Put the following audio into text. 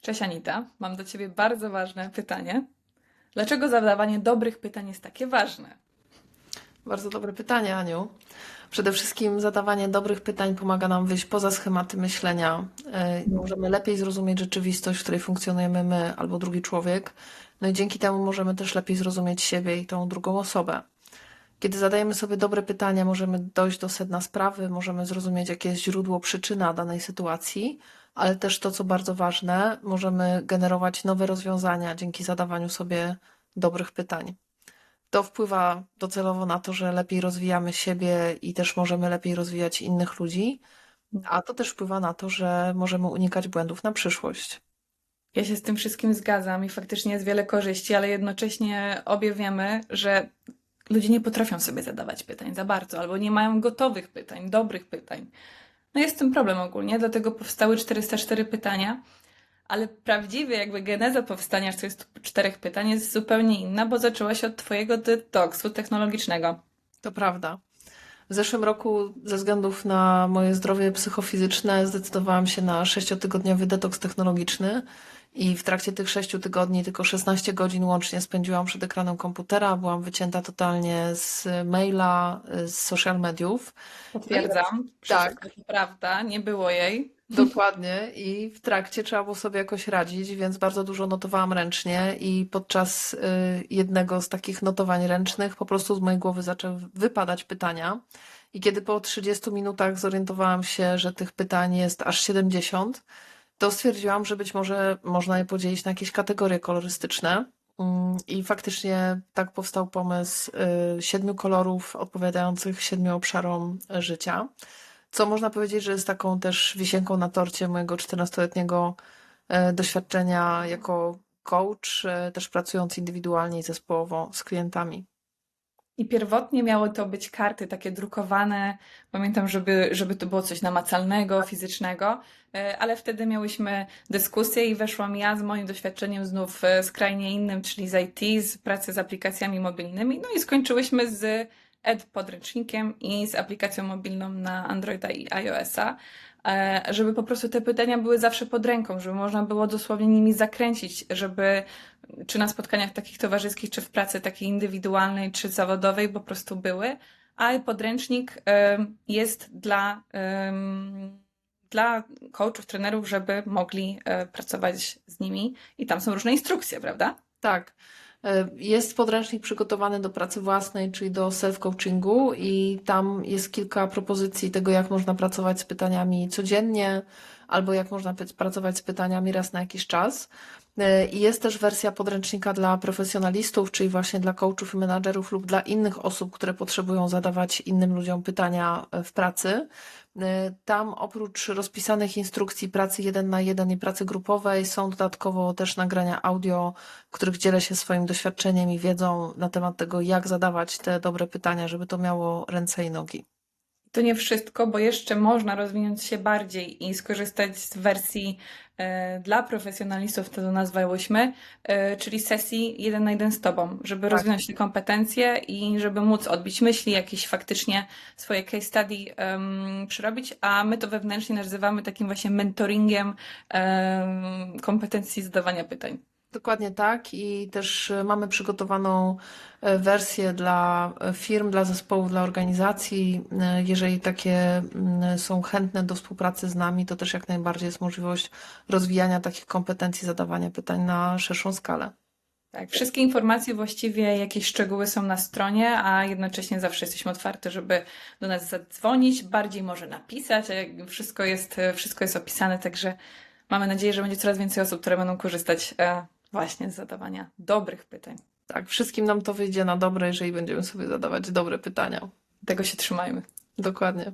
Cześć Anita, mam do Ciebie bardzo ważne pytanie. Dlaczego zadawanie dobrych pytań jest takie ważne? Bardzo dobre pytanie, Aniu. Przede wszystkim zadawanie dobrych pytań pomaga nam wyjść poza schematy myślenia. E, Możemy lepiej zrozumieć rzeczywistość, w której funkcjonujemy my albo drugi człowiek. No i dzięki temu możemy też lepiej zrozumieć siebie i tą drugą osobę. Kiedy zadajemy sobie dobre pytania, możemy dojść do sedna sprawy, możemy zrozumieć, jakie jest źródło, przyczyna danej sytuacji, ale też to, co bardzo ważne, możemy generować nowe rozwiązania dzięki zadawaniu sobie dobrych pytań. To wpływa docelowo na to, że lepiej rozwijamy siebie i też możemy lepiej rozwijać innych ludzi, a to też wpływa na to, że możemy unikać błędów na przyszłość. Ja się z tym wszystkim zgadzam i faktycznie jest wiele korzyści, ale jednocześnie obie wiemy, że ludzie nie potrafią sobie zadawać pytań za bardzo, albo nie mają gotowych pytań, dobrych pytań. No jest tym problem ogólnie, dlatego powstały 404 pytania, ale prawdziwie jakby geneza powstania 404 pytań jest zupełnie inna, bo zaczęła się od Twojego detoksu technologicznego. To prawda. W zeszłym roku, ze względów na moje zdrowie psychofizyczne, zdecydowałam się na sześciotygodniowy detoks technologiczny i w trakcie tych sześciu tygodni tylko 16 godzin łącznie spędziłam przed ekranem komputera. Byłam wycięta totalnie z maila, z social mediów. Potwierdzam, Tak. to prawda, nie było jej. Dokładnie. I w trakcie trzeba było sobie jakoś radzić, więc bardzo dużo notowałam ręcznie i podczas y, jednego z takich notowań ręcznych po prostu z mojej głowy zaczęły wypadać pytania. I kiedy po 30 minutach zorientowałam się, że tych pytań jest aż 70, to stwierdziłam, że być może można je podzielić na jakieś kategorie kolorystyczne. Mm, I faktycznie tak powstał pomysł y, siedmiu kolorów odpowiadających siedmiu obszarom życia co można powiedzieć, że jest taką też wisienką na torcie mojego 14-letniego e, doświadczenia jako coach, e, też pracując indywidualnie i zespołowo z klientami. I pierwotnie miały to być karty takie drukowane. Pamiętam, żeby, żeby to było coś namacalnego, fizycznego, e, ale wtedy miałyśmy dyskusję i weszłam ja z moim doświadczeniem znów e, skrajnie innym, czyli z IT, z pracy z aplikacjami mobilnymi. No i skończyłyśmy z Ed-podręcznikiem i z aplikacją mobilną na Androida i iOS-a, e, żeby po prostu te pytania były zawsze pod ręką, żeby można było dosłownie nimi zakręcić, żeby czy na spotkaniach takich towarzyskich, czy w pracy takiej indywidualnej, czy zawodowej po prostu były, a podręcznik e, jest dla, e, dla coachów, trenerów, żeby mogli pracować z nimi i tam są różne instrukcje, prawda? Tak. E, jest podręcznik przygotowany do pracy własnej, czyli do self-coachingu, i tam jest kilka propozycji tego, jak można pracować z pytaniami codziennie, albo jak można pracować z pytaniami raz na jakiś czas. E, I jest też wersja podręcznika dla profesjonalistów, czyli właśnie dla coachów i menadżerów lub dla innych osób, które potrzebują zadawać innym ludziom pytania e, w pracy. E, tam oprócz rozpisanych instrukcji pracy jeden na jeden i pracy grupowej są dodatkowo też nagrania audio, w których dzielę się swoim doświadczeniem i wiedzą na temat tego, jak zadawać te dobre pytania, żeby to miało ręce i nogi. To nie wszystko, bo jeszcze można rozwinąć się bardziej i skorzystać z wersji e, dla profesjonalistów, to nazwałyśmy, e, czyli sesji jeden na jeden z Tobą, żeby tak. rozwinąć te kompetencje i żeby móc odbić myśli, jakieś faktycznie swoje case study um, przerobić, a my to wewnętrznie nazywamy takim właśnie mentoringiem um, kompetencji zadawania pytań. Dokładnie tak i też e, mamy przygotowaną e, wersję dla e, firm, dla zespołów, dla organizacji. Jeżeli takie mm, są chętne do współpracy z nami, to też jak najbardziej jest możliwość rozwijania takich kompetencji, zadawania pytań na szerszą skalę. Tak, wszystkie informacje właściwie, jakieś szczegóły są na stronie, a jednocześnie zawsze jesteśmy otwarte, żeby do nas zadzwonić, bardziej może napisać, wszystko jest, wszystko jest opisane, także mamy nadzieję, że będzie coraz więcej osób, które będą korzystać właśnie z zadawania dobrych pytań. Tak, wszystkim nam to wyjdzie na dobre, jeżeli będziemy sobie zadawać dobre pytania. Tego się trzymajmy. Dokładnie.